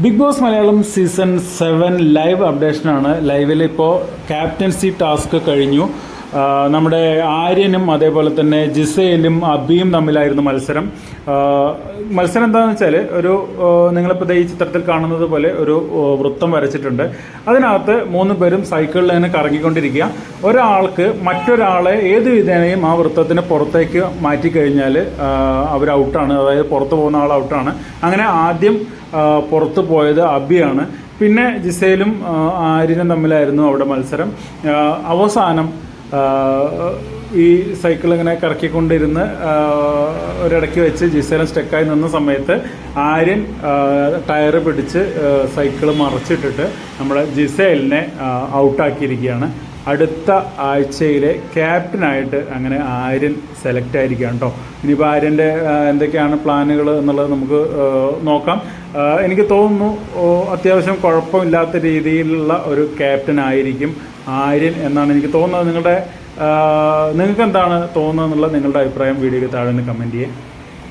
Bigg Boss Malayalam season seven live അപ്ഡേഷനാണ്. ലൈവിൽ ഇപ്പോൾ captaincy task കഴിഞ്ഞു. നമ്മുടെ ആര്യനും അതേപോലെ തന്നെ ജിസയിലും അബിയും തമ്മിലായിരുന്നു മത്സരം. മത്സരം എന്താണെന്ന് വെച്ചാൽ ഒരു നിങ്ങളിപ്പോൾ ഈ ചിത്രത്തിൽ കാണുന്നത് പോലെ ഒരു വൃത്തം വരച്ചിട്ടുണ്ട്. അതിനകത്ത് മൂന്ന് പേരും സൈക്കിളിൽ തന്നെ കറങ്ങിക്കൊണ്ടിരിക്കുക. ഒരാൾക്ക് മറ്റൊരാളെ ഏത് വിധേനയും ആ വൃത്തത്തിന് പുറത്തേക്ക് മാറ്റിക്കഴിഞ്ഞാൽ അവർ ഔട്ടാണ്. അതായത് പുറത്ത് പോകുന്ന ആൾ ഔട്ടാണ്. അങ്ങനെ ആദ്യം പുറത്തു പോയത് അബിയാണ്. പിന്നെ ജിസയിലും ആര്യനും തമ്മിലായിരുന്നു അവിടെ മത്സരം. അവസാനം ഈ സൈക്കിൾ ഇങ്ങനെ കറക്കിക്കൊണ്ടിരുന്ന് ഒരിടയ്ക്ക് വെച്ച് ജിസേലും സ്റ്റക്കായി നിന്ന സമയത്ത് ആര്യൻ ടയർ പിടിച്ച് സൈക്കിൾ മറച്ചിട്ടിട്ട് നമ്മുടെ ജിസേലിനെ ഔട്ടാക്കിയിരിക്കുകയാണ്. അടുത്ത ആഴ്ചയിലെ ക്യാപ്റ്റനായിട്ട് അങ്ങനെ ആര്യൻ സെലക്ട് ആയിരിക്കുകയാണ് കേട്ടോ ഇനിയിപ്പോൾ ആര്യന്റെ എന്തൊക്കെയാണ് പ്ലാനുകൾ എന്നുള്ളത് നമുക്ക് നോക്കാം. എനിക്ക് തോന്നുന്നു അത്യാവശ്യം കുഴപ്പമില്ലാത്ത രീതിയിലുള്ള ഒരു ക്യാപ്റ്റൻ ആയിരിക്കും ആര്യൻ എന്നാണ് എനിക്ക് തോന്നുന്നത്. നിങ്ങളുടെ നിങ്ങൾക്ക് എന്താണ് തോന്നുന്നത് എന്നുള്ള നിങ്ങളുടെ അഭിപ്രായം വീഡിയോയ്ക്ക് താഴെ നിന്ന് കമന്റ് ചെയ്യുക